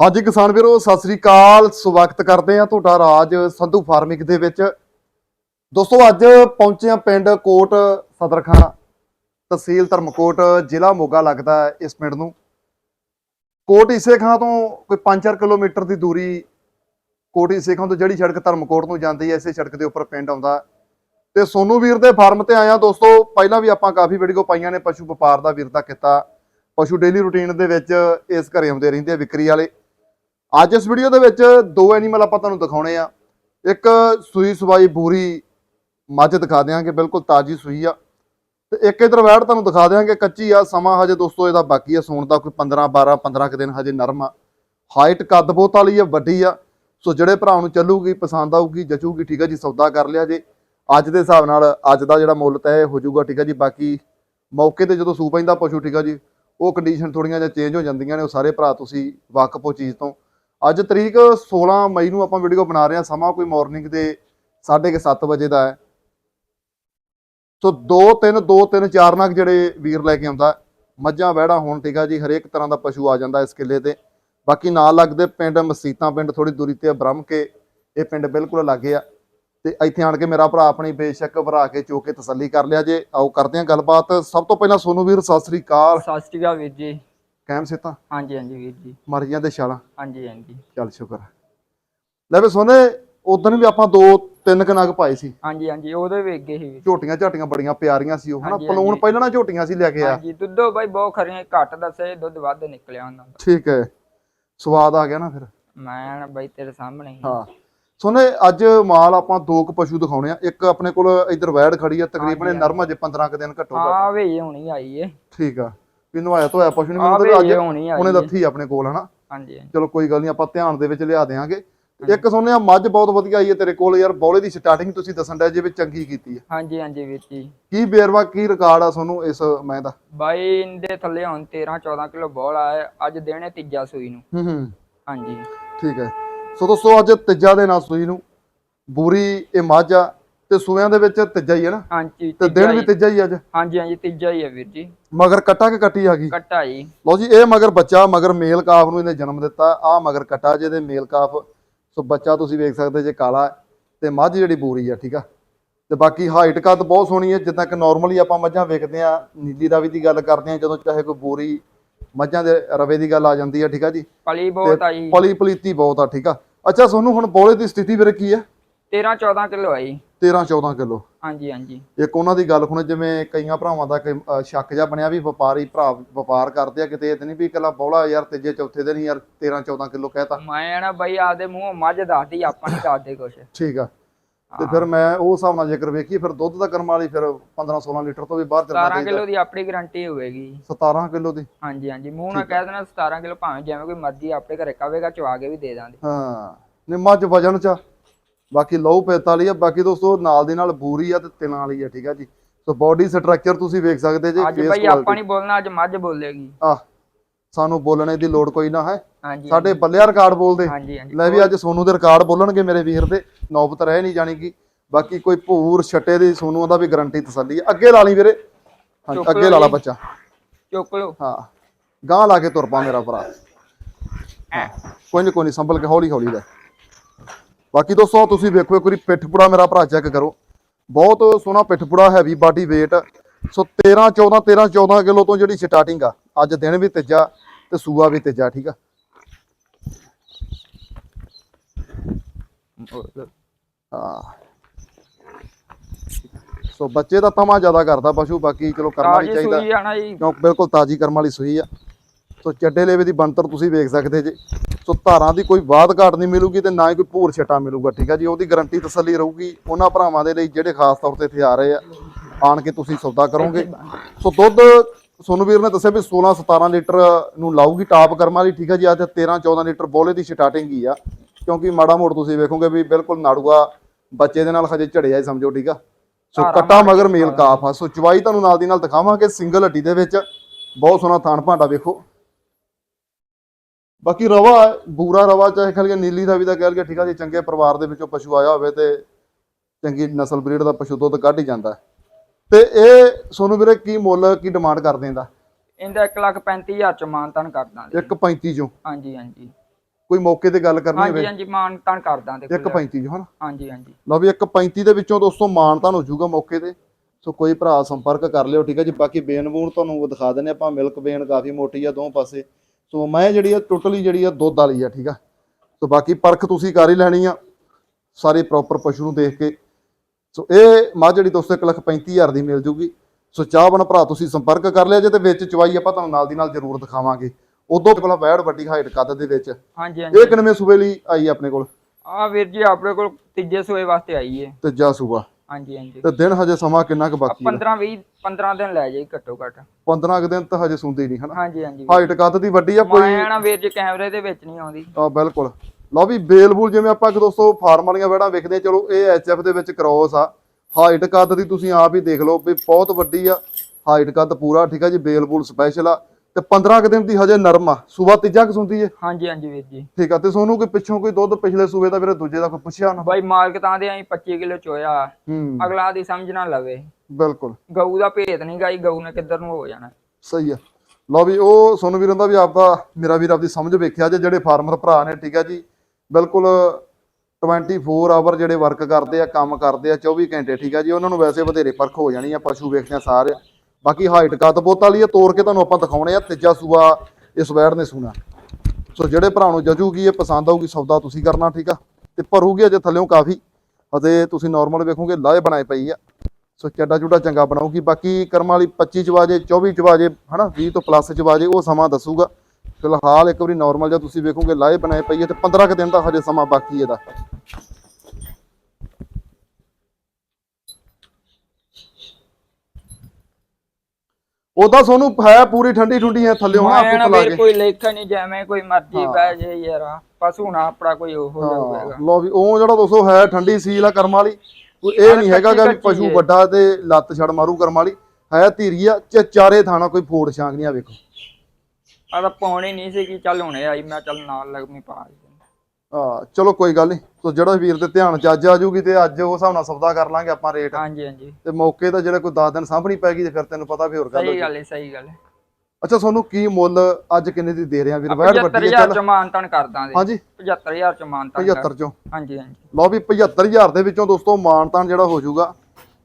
ਹਾਂਜੀ ਕਿਸਾਨ ਵੀਰੋ, ਸਤਿ ਸ੍ਰੀ ਅਕਾਲ। ਸਵਾਗਤ ਕਰਦੇ ਆ ਤੁਹਾਡਾ ਰਾਜ ਸੰਧੂ ਫਾਰਮਿੰਗ ਦੇ ਵਿੱਚ। ਦੋਸਤੋ, ਅੱਜ ਪਹੁੰਚੇ ਆ ਪਿੰਡ ਕੋਟ ਸਦਰਖਾਂ ਤਹਿਸੀਲ ਧਰਮਕੋਟ, ਜ਼ਿਲ੍ਹਾ ਮੋਗਾ ਲੱਗਦਾ ਇਸ ਪਿੰਡ ਨੂੰ। ਕੋਟ ਈਸੇ ਖਾਂ ਤੋਂ ਕੋਈ 5-4 ਕਿਲੋਮੀਟਰ ਦੀ ਦੂਰੀ ਕੋਟ ਈਸੇ ਖਾਂ ਤੋਂ, ਜਿਹੜੀ ਸੜਕ ਧਰਮਕੋਟ ਨੂੰ ਜਾਂਦੀ ਹੈ, ਇਸੇ ਸੜਕ ਦੇ ਉੱਪਰ ਪਿੰਡ ਆਉਂਦਾ। ਹੈ। ਤੇ ਸੋਨੂ ਵੀਰ ਦੇ ਫਾਰਮ ਤੇ ਆਇਆ ਦੋਸਤੋ, ਪਹਿਲਾਂ ਵੀ ਆਪਾਂ ਕਾਫੀ ਵੀਡੀਓ ਪਾਈਆਂ ਨੇ, ਪਸ਼ੂ ਵਪਾਰ ਦਾ ਵੀਰ ਦਾ ਕੀਤਾ। ਪਸ਼ੂ ਡੇਲੀ ਰੂਟੀਨ ਦੇ ਵਿੱਚ ਇਸ ਘਰੇ ਆਉਂਦੇ ਰਹਿੰਦੇ ਆ, ਵਿਕਰੀ ਵਾਲੇ। ਅੱਜ ਇਸ ਵੀਡੀਓ ਦੇ ਵਿੱਚ ਦੋ ਐਨੀਮਲ ਆਪਾਂ ਤੁਹਾਨੂੰ ਦਿਖਾਉਣੇ ਆ। ਇੱਕ ਸੂਈ ਸਵਾਈ ਬੂਰੀ ਮੱਝ ਦਿਖਾ ਦਿਆਂਗੇ, ਬਿਲਕੁਲ ਤਾਜੀ ਸੂਈ ਆ। ਤੇ ਇੱਕ ਇਧਰ ਵੈੜ ਤੁਹਾਨੂੰ ਦਿਖਾ ਦਿਆਂਗੇ, ਕੱਚੀ ਆ, ਸਮਾਂ ਹਜੇ ਦੋਸਤੋ ਇਹਦਾ ਬਾਕੀ ਆ, ਸੌਣ ਦਾ ਕੋਈ 15 12 15 ਕੁ ਦਿਨ ਹਜੇ ਨਰਮ ਆ। ਹਾਈਟ ਕੱਦ ਬਹੁਤ ਵਾਲੀ ਆ, ਵੱਡੀ ਆ। ਸੋ ਜਿਹੜੇ ਭਰਾ ਨੂੰ ਚੱਲੂਗੀ, ਪਸੰਦ ਆਊਗੀ, ਜਚੂਗੀ, ਠੀਕ ਆ ਜੀ, ਸੌਦਾ ਕਰ ਲਿਆ ਜੇ। ਅੱਜ ਦੇ ਹਿਸਾਬ ਨਾਲ ਅੱਜ ਦਾ ਜਿਹੜਾ ਮੁੱਲ ਤੈਅ ਹੋ ਜਾਊਗਾ, ਠੀਕ ਆ ਜੀ, ਬਾਕੀ ਮੌਕੇ ਤੇ ਜਦੋਂ ਸੂ ਪੈਂਦਾ ਪਸ਼ੂ, ਠੀਕ ਆ ਜੀ, ਉਹ ਕੰਡੀਸ਼ਨ ਥੋੜੀਆਂ ਜਿਹਾ ਚੇਂਜ ਹੋ ਜਾਂਦੀਆਂ ਨੇ, ਉਹ ਸਾਰੇ ਭਰਾ ਤੁਸੀਂ ਵਾਕਫ ਹੋ ਚੀਜ਼ ਤੋਂ ਅੱਜ ਤਰੀਕ 16 ਮਈ ਨੂੰ ਆਪਾਂ ਵੀਡੀਓ ਬਣਾ ਰਹੇ ਹਾਂ, ਸਮਾਂ ਕੋਈ ਮਾਰਨਿੰਗ ਦੇ 7:30 ਵਜੇ ਦਾ ਹੈ। ਸੋ 2 3 2 3 4 ਨਗ ਜਿਹੜੇ ਵੀਰ ਲੈ ਕੇ ਆਉਂਦਾ, ਮੱਝਾਂ, ਵਹਿੜਾ ਹੋਣ ਠੀਕ ਆ ਜੀ, ਹਰੇਕ ਤਰ੍ਹਾਂ ਦਾ ਪਸ਼ੂ ਆ ਜਾਂਦਾ ਇਸ ਕਿੱਲੇ ਤੇ। ਬਾਕੀ ਨਾਲ ਲੱਗਦੇ ਪਿੰਡ ਮਸੀਤਾਂ, ਪਿੰਡ ਥੋੜੀ ਦੂਰੀ ਤੇ ਬ੍ਰਹਮ ਕੇ ਇਹ ਪਿੰਡ ਬਿਲਕੁਲ ਲਾਗੇ ਆ। ਤੇ ਇੱਥੇ ਆਣ ਕੇ ਮੇਰਾ ਭਰਾ ਆਪਣੀ ਬੇਸ਼ੱਕ ਭਰਾ ਕੇ ਚੋ ਕੇ ਤਸੱਲੀ ਕਰ ਲਿਆ ਜੇ। ਆਓ ਕਰਦੇ ਹਾਂ ਗੱਲਬਾਤ। ਸਭ ਤੋਂ ਪਹਿਲਾਂ ਸੋਨੂ ਵੀਰ, ਸਤਿ ਸ੍ਰੀ ਅਕਾਲ। ਸਤਿ ਸ਼੍ਰੀ ਅਕਾਲ ਵੀਰ ਜੀ। ਕੈਮ ਸਿੱਤਾ ਹਾਂਜੀ ਹਾਂਜੀ ਵੀਰ ਜੀ। ਮਰਜ਼ੀਆਂ ਦੇ ਛਾਲਾਂ। ਹਾਂਜੀ ਹਾਂਜੀ। ਚੱਲ ਸ਼ੁਕਰ ਹੈ। ਲੈ ਵੀ ਸੋਨੇ ਉਦੋਂ ਵੀ ਆਪਾਂ ਦੋ ਤਿੰਨ ਕੁ ਨਗ ਪਾਏ ਸੀ। ਹਾਂਜੀ ਹਾਂਜੀ ਉਹਦੇ ਵੇਗੇ ਸੀ। ਵੀਰ ਝੋਟੀਆਂ ਝਾਟੀਆਂ ਬੜੀਆਂ ਪਿਆਰੀਆਂ ਸੀ ਉਹ ਹਨਾ? ਹਾਂਜੀ, ਪਲੂਣ ਹਾਂਜੀ। ਪਹਿਲਾਂ ਨਾ ਝੋਟੀਆਂ ਸੀ ਲੈ ਕੇ ਆ ਹਾਂਜੀ ਦੁੱਧੋ ਬਾਈ ਬਹੁਤ ਖਰੀਆਂ ਘੱਟ ਦੱਸੇ ਦੁੱਧ ਵੱਧ ਨਿਕਲਿਆ ਉਹਨਾਂ ਦਾ। ਠੀਕ ਹੈ। ਸਵਾਦ ਆ ਗਿਆ ਨਾ ਫਿਰ। ਮੈਂ ਨਾ ਬਾਈ ਤੇਰੇ ਸਾਹਮਣੇ ਹੀ। ਹਾਂ। ਸੋਨੇ ਅੱਜ ਮਾਲ ਆਪਾਂ ਦੋ ਕੁ ਪਸ਼ੂ ਦਿਖਾਉਣੇ ਆ। ਇੱਕ ਆਪਣੇ ਕੋਲ ਇਧਰ ਵੈੜ ਖੜੀ ਆ ਤਕਰੀਬਨ ਇਹ ਨਰਮ ਅਜੇ 15 ਕੁ ਦਿਨ ਘੱਟੋ ਘੱਟ। ਆ ਵੇ ਹੁਣੀ ਆਈ ਏ। ਠੀਕ ਆ। ਵੀ ਨਵਾਇਆ ਧੋਇਆ ਪਸ਼ੂ ਨਹੀਂ ਆ ਮੈਨੂੰ ਤਾਂ ਅੱਜ ਏ। ਲੱਥੀ ਆਪਣੇ ਕੋਲ ਹਨਾ? ਹਾਂਜੀ। ਚਲੋ ਕੋਈ ਗੱਲ ਨਹੀਂ ਆਪਾਂ ਧਿਆਨ ਦੇ ਵਿੱਚ ਲਿਆ ਦੇਾਂਗੇ ਇੱਕ ਸੋਨੇ ਆ ਮੱਝ ਬਹੁਤ ਵਧੀਆ ਆਈ ਹੈ ਤੇਰੇ ਕੋਲ ਯਾਰ ਬੌਲੇ ਦੀ ਸਟਾਰਟਿੰਗ ਤੁਸੀਂ ਦੱਸਣ ਦਾ ਜੇ ਵੀ ਚੰਗੀ ਕੀਤੀ ਹੈ। ਹਾਂਜੀ ਹਾਂਜੀ ਵੀਰ ਜੀ। ਕੀ ਬੇਰਵਾ ਕੀ ਰਿਕਾਰਡ ਆ ਤੁਹਾਨੂੰ ਇਸ ਮੈਂ ਦਾ ਬਾਈ ਇਹਦੇ ਥੱਲੇ ਹੁਣ 13 14 ਕਿਲੋ ਬੋਲ ਆਇਆ ਅੱਜ ਦੇਣੇ ਤੀਜਾ ਸੂਈ ਨੂੰ। ਹੂੰ ਹੂੰ। ਹਾਂਜੀ। ਠੀਕ ਹੈ। ਸੋ ਦੋਸਤੋ ਅੱਜ ਤੀਜਾ ਦੇ ਨਾਲ ਸੂਈ ਨੂੰ। ਬੂਰੀ ਇਹ ਮੱਝ ਆ। ਤੇ ਸੂਇਆਂ ਦੇ ਵਿੱਚ ਤੀਜਾ ਹੀ ਹੈ ਨਾ? ਹਾਂਜੀ ਤੇ ਦਿਨ ਵੀ ਤੀਜਾ ਹੀ ਅੱਜ? ਹਾਂਜੀ ਹਾਂਜੀ ਤੀਜਾ ਹੀ ਹੈ ਵੀਰ ਜੀ। ਮਗਰ ਕੱਟਾ ਕੇ ਕੱਟੀ ਆ ਗਈ? ਕੱਟਾ ਜੀ। ਲਓ ਜੀ ਇਹ ਮਗਰ ਬੱਚਾ ਮਗਰ ਮੇਲ ਕਾਫ ਨੂੰ ਇਹਨੇ ਜਨਮ ਦਿੱਤਾ। ਆ ਮਗਰ ਕੱਟਾ ਜਿਹਦੇ ਮੇਲ ਕਾਫ ਸੋ ਬੱਚਾ ਤੁਸੀਂ ਵੇਖ ਸਕਦੇ ਜੇ ਕਾਲਾ ਤੇ ਮੱਝ ਜਿਹੜੀ ਬੂਰੀ ਆ ਠੀਕ ਆ? ਤੇ ਬਾਕੀ ਹਾਈਟ ਕੱਦ ਬਹੁਤ ਸੋਹਣੀ ਹੈ ਜਿੱਦਾਂ ਕਿ ਨਾਰਮਲੀ ਆਪਾਂ ਮੱਝਾਂ ਵੇਖਦੇ ਆ ਨੀਲੀ ਰਾਵੀ ਦੀ ਗੱਲ ਕਰਦੇ ਆ ਜਦੋਂ ਚਾਹੇ ਕੋਈ ਬੂਰੀ ਮੱਝਾਂ ਦੇ ਰਵੇ ਦੀ ਗੱਲ ਆ ਜਾਂਦੀ ਆ ਠੀਕ ਆ ਜੀ? ਪਲੀ ਬਹੁਤ ਆਈ ਪਲੀ ਪਲੀਤੀ ਬਹੁਤ ਆ ਠੀਕ ਆ? ਅੱਛਾ ਤੁਹਾਨੂੰ ਹੁਣ ਬੋਲੇ ਦੀ ਸਥਿਤੀ ਵੀਰੇ ਕੀ ਹੈ? 13 14 ਕਿਲੋ ਆਈ 13 14 ਕਿਲੋ। ਹਾਂਜੀ ਹਾਂਜੀ। ਇੱਕ ਉਹਨਾਂ ਦੀ ਗੱਲ ਸੁਣੋ ਜਿਵੇਂ ਕਈਆਂ ਭਰਾਵਾਂ ਦਾ ਕਿ ਅ, ਸ਼ੱਕ ਜਿਹਾ ਬਣਿਆ ਵੀ ਵਪਾਰੀ ਭਰਾ ਵਪਾਰ ਕਰਦੇ ਆ ਕਿਤੇ ਇਹ ਨਹੀਂ ਵੀ ਇਕੱਲਾ ਬੌਲਾ ਯਾਰ ਤੀਜੇ ਚੌਥੇ ਦਿਨ ਹੀ ਯਾਰ 13 14 ਕਿਲੋ ਕਹਿਤਾ। ਮੈਂ ਨਾ ਬਾਈ ਆਪਦੇ ਮੂੰਹ ਮੱਝ ਦੱਸਦੀ ਆਪਾਂ ਨਹੀਂ ਦੱਸਦੇ ਕੁਛ। ਠੀਕ ਆ। ਤੇ ਫਿਰ ਮੈਂ ਉਹ ਹਿਸਾਬ ਨਾਲ ਜੇਕਰ ਵੇਖੀ ਫਿਰ ਦੁੱਧ ਦਾ ਕਰਮ ਵਾਲੀ ਫਿਰ 15 16 ਲੀਟਰ ਤੋਂ ਵੀ ਬਾਹਰ ਚੱਲਣਾ 17 ਚਾਹੀਦਾ। ਕਿਲੋ ਦੀ ਆਪਣੀ ਗਾਰੰਟੀ ਹੋਵੇਗੀ। 17 ਕਿਲੋ ਦੀ। ਹਾਂਜੀ ਹਾਂਜੀ। ਮੂੰਹ ਨਾਲ ਕਹਿ ਦੇਣਾ 17 ਕਿਲੋ ਭਾਵੇਂ ਜਿਵੇਂ ਕੋਈ ਮਰਜ਼ੀ ਆਪਣੇ ਘਰੇ ਕਵੇਗਾ ਚਵਾ ਕੇ ਵੀ ਦੇ ਦਾਂਗੇ। ਹਾਂ। ਨੇ ਮੱਝ ਵਜਣ ਚ ਆ। ਬਾਕੀ ਪੇਤ ਵਾਲੀ ਆ ਬਾਕੀ ਦੋਸਤੋ ਨਾਲ ਦੀ ਨਾਲ ਬੂਰੀ ਆ ਤੇ ਤਿਲਾਂ ਵਾਲੀ ਆ ਠੀਕ ਆ ਜੀ। ਸੋ ਬਾਡੀ ਸਟਰਕਚਰ ਤੁਸੀਂ ਵੇਖ ਸਕਦੇ ਜੇ ਅੱਜ quality। ਆਪਾਂ ਨਹੀਂ ਬੋਲਣਾ ਅੱਜ ਮੱਝ ਬੋਲੇਗੀ। ਆਹ ਸਾਨੂੰ ਬੋਲਣੇ ਦੀ ਲੋੜ ਕੋਈ ਨਾ ਹੈ। ਸਾਡੇ ਬੱਲਿਆ ਰਿਕਾਰਡ ਬੋਲਦੇ। ਲੈ ਵੀ ਅੱਜ ਸੋਨੂ ਦੇ ਰਿਕਾਰਡ ਬੋਲਣਗੇ ਮੇਰੇ ਵੀਰ ਦੇ। ਨੌਬਤ ਰਹਿ ਨਹੀਂ ਜਾਣੀਗੀ ਬਾਕੀ ਕੋਈ ਭੂਰ ਛੱਟੇ ਦੀ ਸੋਨੂ ਦਾ ਵੀ ਗਾਰੰਟੀ ਤਸੱਲੀ ਹੈ ਅੱਗੇ ਲਾ ਲਈ ਵੀਰੇ। ਚੁੱਕ ਅੱਗੇ ਲਓ ਲਾ ਲਾ। ਬੱਚਾ। ਚੁੱਕ ਲਓ। ਹਾਂ। ਗਾਂ ਲਾ ਕੇ ਤੁਰ ਪਾ ਮੇਰਾ ਭਰਾ। ਹਾਂ, ਕੋਈ ਨਹੀਂ ਕੋਈ ਨਹੀਂ ਸੰਭਲ ਕੇ ਹੌਲੀ ਹੌਲੀ ਲੈ। ਬਾਕੀ ਦੋਸਤੋ ਤੁਸੀਂ ਵੇਖੋ ਇੱਕ ਵਾਰੀ ਪਿੱਠਪੁੜਾ ਮੇਰਾ ਭਰਾ ਚੈੱਕ ਕਰੋ। ਬਹੁਤ ਸੋਹਣਾ ਪਿੱਠਪੁੜਾ heavy body weight so 13 14 13 14 kilo ਤੋਂ ਜਿਹੜੀ ਸਟਾਰਟਿੰਗ ਆ ਅੱਜ ਦਿਨ ਵੀ ਤੀਜਾ ਤੇ ਸੂਆ ਵੀ ਤੀਜਾ ਠੀਕ ਆ? ਸੋ ਬੱਚੇ ਦਾ ਤਮਾ ਜ਼ਿਆਦਾ ਕਰਦਾ ਪਸ਼ੂ ਬਾਕੀ ਚਲੋ ਕਰਨਾ ਵੀ ਚਾਹੀਦਾ। ਸੂਈ ਆਣਾ ਜੀ। ਕਿਉਂ ਬਿਲਕੁਲ ਤਾਜੀ ਕਰਮ ਵਾਲੀ ਸੂਈ ਆ। ਸੋ ਚੱਡੇ ਲੇਵੇ ਦੀ ਬੰਤਰ ਤੁਸੀਂ ਵੇਖ ਸਕਦੇ ਜੇ। ਸੋ ਧਾਰਾਂ ਦੀ ਕੋਈ ਬਾਤ ਘਾਟ ਨਹੀਂ ਮਿਲੂਗੀ ਤੇ ਨਾ ਹੀ ਕੋਈ ਭੂਰ ਛਟਾ ਮਿਲੂਗਾ ਠੀਕ ਆ ਜੀ? ਉਹਦੀ ਗਾਰੰਟੀ ਤਸੱਲੀ ਰਹੂਗੀ। ਉਹਨਾਂ ਭਰਾਵਾਂ ਦੇ ਲਈ ਜਿਹੜੇ ਖਾਸ ਤੌਰ ਤੇ ਇੱਥੇ ਆ ਰਹੇ ਆ ਆਣ ਕੇ ਤੁਸੀਂ ਸੌਦਾ ਕਰੋਗੇ। ਸੋ ਦੁੱਧ ਸੋਨੂੰ ਵੀਰ ਨੇ ਦੱਸਿਆ ਵੀ 16 17 ਲੀਟਰ ਨੂੰ ਲਾਊਗੀ ਟਾਪ ਕਰਮ ਵਾਲੀ ਠੀਕ ਆ ਜੀ? ਅੱਜ 13 14 ਲੀਟਰ ਬੋਲੇ ਦੀ ਸਟਾਰਟਿੰਗ ਹੀ ਆ। ਕਿਉਂਕਿ ਮਾੜਾ ਮੋੜ ਤੁਸੀਂ ਵੇਖੋਗੇ ਵੀ ਬਿਲਕੁਲ ਨਾੜੂਆ ਬੱਚੇ ਦੇ ਨਾਲ ਹਜੇ ਝੜਿਆ ਹੀ ਸਮਝੋ ਠੀਕ ਆ? ਸੋ ਕੱਟਾ ਮਗਰ ਮੇਲ ਕਾਫ ਆ। ਸੋ ਚਵਾਈ ਤੁਹਾਨੂੰ ਨਾਲ ਦੀ ਨਾਲ ਦਿਖਾਵਾਂਗੇ ਸਿੰਗਲ ਹੱਡੀ ਦੇ ਵਿੱਚ। ਬਹੁਤ ਸੋਹਣਾ ਥਾਣ ਭਾਂਡਾ ਵੇਖੋ। ਬਾਕੀ ਰਵਾ ਬੂਰਾ ਰਵਾ ਚਾਹੇ ਖਲ ਗਿਆ ਨੀਲੀ ਦਾ ਵੀ ਤਾਂ ਕਹਿ ਲਈਏ ਠੀਕ ਆ ਜੀ ਚੰਗੇ ਪਰਿਵਾਰ ਦੇ ਵਿੱਚੋਂ ਪਸ਼ੂ ਆਇਆ ਹੋਵੇ ਤੇ ਚੰਗੀ ਨਸਲ ਬਰੀਡ ਦਾ ਪਸ਼ੂ ਦੁੱਧ ਕੱਢ ਹੀ ਜਾਂਦਾ। ਤੇ ਇਹ ਸੋਨੂੰ ਵੀਰੇ ਕੀ ਮੁੱਲ ਕੀ ਡਿਮਾਂਡ ਕਰਦੇ ਇਹਦਾ ਇਹਦਾ 1 ਲੱਖ 35000 ਚ ਮਾਨਤਨ ਕਰ ਦਾਂਗੇ 1.35 ਚੋਂ? ਹਾਂਜੀ ਹਾਂਜੀ। ਕੋਈ ਮੌਕੇ ਤੇ ਗੱਲ ਕਰਨੀ ਹਾਂਜੀ ਹੋਵੇ? ਹਾਂਜੀ ਮਾਨ ਤਾਨ ਕਰਦਾਂ ਤੇ 1.35 ਜੋ। ਹਨਾ? ਹਾਂਜੀ ਹਾਂਜੀ। ਲਓ ਵੀ 1.35 ਦੇ ਵਿੱਚੋਂ ਦੋਸਤੋ ਮਾਨ ਤਾਂ ਹੋ ਜਾਊਗਾ ਮੌਕੇ ਤੇ। ਸੋ ਕੋਈ ਭਰਾ ਸੰਪਰਕ ਕਰ ਲਿਓ ਠੀਕ ਹੈ ਜੀ। ਬਾਕੀ ਬੇਨ ਬੂਨ ਤੁਹਾਨੂੰ ਦਿਖਾ ਦਿੰਦੇ ਆਪਾਂ। ਮਿਲਕ ਬੇਨ ਕਾਫੀ ਮੋਟੀ ਆ ਦੋਵੇਂ ਪਾਸੇ। ਸੋ ਮੈਂ ਜਿਹੜੀ ਆ ਟੋਟਲੀ ਜਿਹੜੀ ਆ ਦੁੱਧ ਵਾਲੀ ਆ ਠੀਕ ਆ? ਸੋ ਬਾਕੀ ਪਰਖ ਤੁਸੀਂ ਕਰ ਹੀ ਲੈਣੀ ਆ ਸਾਰੇ ਪ੍ਰੋਪਰ ਪਸ਼ੂ ਨੂੰ ਦੇਖ ਕੇ। ਸੋ ਇਹ ਮੱਝ ਜਿਹੜੀ ਦੋਸਤੋ 1 ਲੱਖ 35000 ਦੀ ਮਿਲ ਜੂਗੀ। ਸੋ ਚਾਹਵਨ ਭਰਾ ਤੁਸੀਂ ਸੰਪਰਕ ਕਰ ਲਿਆ ਜੇ ਤੇ ਵਿੱਚ ਚਵਾਈ ਆਪਾਂ ਤੁਹਾਨੂੰ ਨਾਲ ਦੀ ਨਾਲ ਜ਼ਰੂਰ ਦਿਖਾਵਾਂਗੇ। ਉਦੋਂ ਪਹਿਲਾਂ ਵੈੜ ਵੱਡੀ ਹਾਈਟ ਕੱਦ ਦੇ ਵਿੱਚ। ਹਾਂਜੀ ਇਹ ਹਾਂਜੀ ਕਿੰਨਵੇਂ ਸੂਬੇ ਲਈ ਆਈ ਆਪਣੇ ਕੋਲ? ਆ ਵੀਰ ਜੀ ਆਪਣੇ ਕੋਲ ਤੀਜੇ ਸੂਏ ਵਾਸਤੇ ਆਈ ਏ। ਤੀਜਾ ਸੂਬਾ। ਹਾਂਜੀ ਹਾਂਜੀ ਤੇ ਦਿਨ ਹਜੇ ਸਮਾਂ ਕਿੰਨਾ ਕੁ ਬਾਕੀ ਹੈ? 15 20 15 ਦਿਨ ਲੈ ਜਾਈ ਘੱਟੋ ਘੱਟ। 15 ਕੁ ਦਿਨ ਤਾਂ ਹਜੇ ਸੁਣਦੀ ਨਹੀਂ ਹਨਾ? ਹਾਂਜੀ ਹਾਂਜੀ ਹਾਈਟ ਕੱਦ ਦੀ ਵੱਡੀ ਆ ਕੋਈ? ਮਾਇਆ ਨਾ ਵੀਰ ਜੀ ਕੈਮਰੇ ਦੇ ਵਿੱਚ ਨਹੀਂ ਆਉਂਦੀ। ਆ ਬਿਲਕੁਲ। ਲਓ ਵੀ ਬੇਲਬੂਲ ਜਿਵੇਂ ਆਪਾਂ ਕਿ ਦੋਸਤੋ ਫਾਰਮ ਵਾਲੀਆਂ ਵੜਾਂ ਵੇਖਦੇ ਚਲੋ ਇਹ ਐਚਐਫ ਦੇ ਵਿੱਚ ਕ੍ਰੋਸ ਆ। ਹਾਈਟ ਕੱਦ ਦੀ ਤੁਸੀਂ ਆਪ ਹੀ ਦੇਖ ਲਓ ਵੀ ਬਹੁਤ ਵੱਡੀ ਆ। ਹਾਈਟ ਕੱਦ ਪੂਰਾ ਠੀਕ ਆ ਜੀ ਬੇਲਬੂਲ ਸਪੈਸ਼ਲ ਆ। ਤੇ 15 ਕੁ ਦਿਨ ਦੀ ਹਜੇ ਨਰਮ ਆ। ਸੂਬਾ ਤੀਜਾ ਕਿ ਸੁਣਦੀ ਏ? ਹਾਂਜੀ ਹਾਂਜੀ ਵੀਰ ਜੀ। ਠੀਕ ਆ ਤੇ ਸੋਨੂੰ ਕੋਈ ਪਿੱਛੋਂ ਕੋਈ ਦੁੱਧ ਪਿਛਲੇ ਸੂਬੇ ਦਾ ਵੀਰੇ ਦੂਜੇ ਦਾ ਕੋਈ ਪੁੱਛਿਆ ਨਾ? ਬਾਈ ਮਾਲਕ ਤਾਂ ਦੇ ਅਸੀਂ 25 ਕਿਲੋ ਚੋਇਆ। ਹੂੰ। ਅਗਲਾ ਦੀ ਸਮਝ ਨਾ ਲਵੇ। ਬਿਲਕੁਲ। ਗਊ ਦਾ ਭੇਤ ਨਹੀਂ ਗਾਈ ਗਊ ਨੇ ਕਿੱਧਰ ਨੂੰ ਹੋ ਜਾਣਾ। ਸਹੀ ਆ। ਲਓ ਵੀ ਉਹ ਸੋਨੂੰ ਵੀਰਾਂ ਦਾ ਵੀ ਆਪਦਾ ਮੇਰਾ ਵੀਰ ਆਪਦੀ ਸਮਝ ਵੇਖਿਆ ਜੇ ਜਿਹੜੇ ਫਾਰਮਰ ਭਰਾ ਨੇ ਠੀਕ ਆ ਜੀ। ਬਿਲਕੁਲ 24 ਆਵਰ ਜਿਹੜੇ ਵਰਕ ਕਰਦੇ ਆ ਕੰਮ ਕਰਦੇ ਆ 24 ਘੰਟੇ ਠੀਕ ਆ ਜੀ। ਉਹਨਾਂ ਨੂੰ ਵੈਸੇ ਵਧੇਰੇ ਪਰਖ ਹੋ ਜਾਣੀ ਆ ਪਸ਼ੂ ਵੇਖਦੇ ਆ ਸਾਰੇ। ਬਾਕੀ ਹਾਈਟ ਕੱਦ ਬਹੁਤ ਵਾਲੀ ਆ ਤੋੜ ਕੇ ਤੁਹਾਨੂੰ ਆਪਾਂ ਦਿਖਾਉਣੇ ਆ, ਤੀਜਾ ਸੂਆ ਇਸ ਵੈੜ ਨੇ ਸੂਣਾ। ਸੋ ਜਿਹੜੇ ਭਰਾ ਨੂੰ ਜਜੂਗੀ ਇਹ ਪਸੰਦ ਆਊਗੀ, ਸੌਦਾ ਤੁਸੀਂ ਕਰਨਾ, ਠੀਕ ਆ? ਤੇ ਭਰੂਗੀ ਅਜੇ ਥੱਲਿਓਂ ਕਾਫੀ। ਅਤੇ ਤੁਸੀਂ ਨਾਰਮਲ ਵੇਖੋਗੇ ਲਾਏ ਬਣਾਏ ਪਈ ਆ। ਸੋ ਚੱਡਾ ਚੁੱਡਾ ਚੰਗਾ ਬਣਾਉਗੀ ਬਾਕੀ ਕਰਮਾਂ ਵਾਲੀ 25 ਚ ਵਾਜੇ 24 ਚ ਵਾਜੇ ਹਨਾ 20 ਤੋਂ ਪਲੱਸ ਚ ਵਾਜੇ ਉਹ ਸਮਾਂ ਦੱਸੂਗਾ। ਫਿਲਹਾਲ ਇੱਕ ਵਾਰੀ ਨਾਰਮਲ ਜਿਹਾ ਤੁਸੀਂ ਵੇਖੋਗੇ ਲਾਏ ਬਣਾਏ ਪਈ ਹੈ ਤੇ 15 ਕੁ ਦਿਨ ਦਾ ਹਜੇ ਸਮਾਂ ਬਾਕੀ ਇਹਦਾ। ਉਹਦਾ ਸੋਨੂੰ ਹੈ ਪੂਰੀ ਠੰਡੀ ਠੁੰਡੀ ਹੈ ਥੱਲੇ ਹੋਣਾ ਮੈਂ ਨਾ ਆਪੂ ਲਾ ਕੇ ਕੋਈ ਲੇਖਾ ਨਹੀਂ ਜਿਵੇਂ ਕੋਈ ਮਰਜ਼ੀ। ਬਹਿ ਜੇ ਯਾਰ ਪਸ਼ੂ ਨਾ ਆਪਣਾ ਕੋਈ ਉਹ ਹਾਂ, ਜਾਊਗਾ ਲਓ ਵੀ ਉਹ ਜਿਹੜਾ ਦੋਸਤੋ ਹੈ ਠੰਡੀ ਸੀਲ ਆ ਕਰਮ ਵਾਲੀ ਕੋਈ ਇਹ ਨਹੀਂ ਹੈਗਾ ਗਾ ਵੀ ਕੱਚੀ ਪਸ਼ੂ। ਵੱਡਾ ਤੇ ਲੱਤ ਛੜ ਮਾਰੂ ਕਰਮ ਵਾਲੀ ਹੈ ਧੀਰੀ ਆ ਚ ਚਾਰੇ ਥਾਣਾ ਕੋਈ ਫੋੜ ਛਾਂਗ ਨਹੀਂ ਆ ਵੇਖੋ ਆ ਤਾਂ ਪਾਉਣੀ ਨਹੀਂ ਸੀ ਕਿ ਚੱਲ ਹੁਣੇ ਆਈ ਮੈਂ ਚੱਲ ਨਾਲ ਲੱਗਮੀ ਪਾ ਲਈ। ਚਲੋ ਕੋਈ ਗੱਲ ਨਹੀਂ। ਸੋ ਜਿਹੜਾ ਵੀਰ ਦੇ ਧਿਆਨ ਚ ਅੱਜ ਆ ਜੂਗੀ ਤੇ ਅੱਜ ਉਹ ਹਿਸਾਬ ਨਾਲ ਸੌਦਾ ਕਰ ਲਾਂਗੇ ਆਪਾਂ ਰੇਟ ਹਾਂਜੀ ਹਾਂਜੀ। ਤੇ ਮੌਕੇ ਤਾਂ ਜਿਹੜਾ ਕੋਈ 10 ਦਿਨ ਸਾਂਭਣੀ ਪੈਗੀ ਤੇ ਫਿਰ ਤੈਨੂੰ ਪਤਾ ਵੀ ਹੋਰ ਗੱਲ ਸਹੀ। ਗੱਲ ਹੈ ਸਹੀ ਗੱਲ ਹੈ ਅੱਛਾ ਤੁਹਾਨੂੰ ਕੀ ਮੁੱਲ ਅੱਜ ਕਿੰਨੇ ਦੀ ਦੇ ਰਿਹਾ ਵੀਰ? ਵੈੜ ਵੱਡੀ ਹੈ 75000 ਚੱਲ। ਚ ਮਾਨਤਨ ਕਰ ਦਾਂਗੇ। ਹਾਂਜੀ। 75000 ਚ ਮਾਨਤਨ 75 ਚੋਂ। ਹਾਂਜੀ ਹਾਂਜੀ। ਲਓ ਵੀ 75000 ਦੇ ਵਿੱਚੋਂ ਦੋਸਤੋ ਮਾਨਤਾਨ ਜਿਹੜਾ ਹੋ ਜਾਊਗਾ।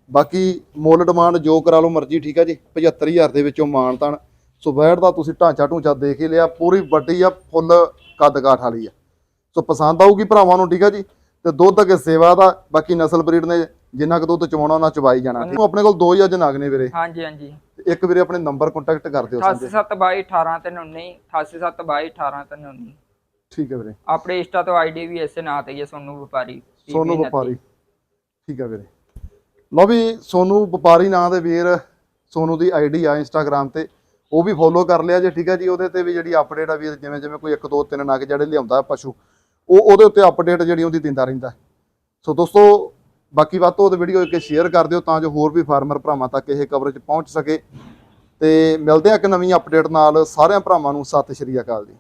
ਬਾਕੀ ਮੁੱਲ ਡਿਮਾਂਡ ਜੋ ਕਰਾ ਲਓ ਮਰਜ਼ੀ ਠੀਕ ਹੈ ਜੀ? 75000 ਦੇ ਵਿੱਚੋਂ ਮਾਨਤਾਨ ਸੋ ਵੈੜ ਦਾ ਤੁਸੀਂ ਢਾਂਚਾ ਢੂੰਚਾ ਦੇਖ ਹੀ ਲਿਆ। ਪੂਰੀ ਵੱਡੀ ਆ ਫੁੱਲ ਕੱਦ ਕਾਠ ਵਾਲੀ ਆ। ਸੋ ਪਸੰਦ ਆਊਗੀ ਭਰਾਵਾਂ ਨੂੰ ਠੀਕ ਹੈ ਜੀ? ਤੇ ਦੁੱਧ ਅੱਗੇ ਸੇਵਾ ਦਾ ਬਾਕੀ ਨਸਲ ਬਰੀਡ ਨੇ ਜਿੰਨਾ ਕੁ ਦੁੱਧ ਚਵਾਉਣਾ ਉਹਨਾਂ ਚਵਾਈ ਜਾਣਾ। ਠੀਕ ਆਪਣੇ ਕੋਲ ਦੋ ਹੀ ਅੱਜ ਨਾਗ ਨੇ ਵੀਰੇ। ਹਾਂਜੀ ਹਾਂਜੀ। ਇੱਕ ਵੀਰੇ ਆਪਣੇ ਨੰਬਰ ਕੰਟੈਕਟ ਕਰ ਦਿਓ ਸੰਜੇ। 8722 18 ਤੇ 19 8722 18 ਤੇ 19 ਠੀਕ ਹੈ ਵੀਰੇ। ਆਪਣੇ ਇੰਸਟਾ ਤੋਂ ਆਈਡੀ ਵੀ ਇਸੇ ਨਾਂ ਤੇ ਹੀ ਹੈ ਸੋਨੂ ਵਪਾਰੀ ਸੋਨੂ ਵਪਾਰੀ। ਠੀਕ ਹੈ ਵੀਰੇ। ਲਓ ਵੀ ਸੋਨੂ ਵਪਾਰੀ ਨਾਂ ਦੇ ਵੀਰ ਸੋਨੂ ਦੀ ਆਈਡੀ ਆ ਇੰਸਟਾਗ੍ਰam ਤੇ। ਉਹ ਵੀ ਫੋਲੋ ਕਰ ਲਿਆ ਜੇ ਠੀਕ ਹੈ ਜੀ? ਉਹਦੇ ਤੇ ਵੀ ਜਿਹੜੀ ਅਪਡੇਟ ਆ ਵੀਰ ਜਿਵੇਂ ਜਿਵੇਂ ਕੋਈ 1 2 3 ਨਗ ਜਿਹੜੇ ਲਿਆਉਂਦਾ ਪਸ਼ੂ ਉਹ ਉਹਦੇ ਉੱਤੇ ਅਪਡੇਟ ਜਿਹੜੀ ਉਹਦੀ ਦਿੰਦਾ ਰਹਿੰਦਾ ਸੋ ਦੋਸਤੋ, ਬਾਕੀ ਵੱਧ ਤੋਂ ਵੱਧ ਵੀਡੀਓ ਇੱਕ ਸ਼ੇਅਰ ਕਰ ਦਿਓ ਤਾਂ ਜੋ ਹੋਰ ਵੀ ਫਾਰਮਰ ਭਰਾਵਾਂ ਤੱਕ ਇਹ ਕਵਰੇਜ ਪਹੁੰਚ ਸਕੇ। ਤੇ ਮਿਲਦੇ ਆ ਇੱਕ ਨਵੀਂ ਅਪਡੇਟ ਨਾਲ ਸਾਰਿਆਂ ਭਰਾਵਾਂ ਨੂੰ, ਸਤਿ ਸ਼੍ਰੀ ਅਕਾਲ ਜੀ।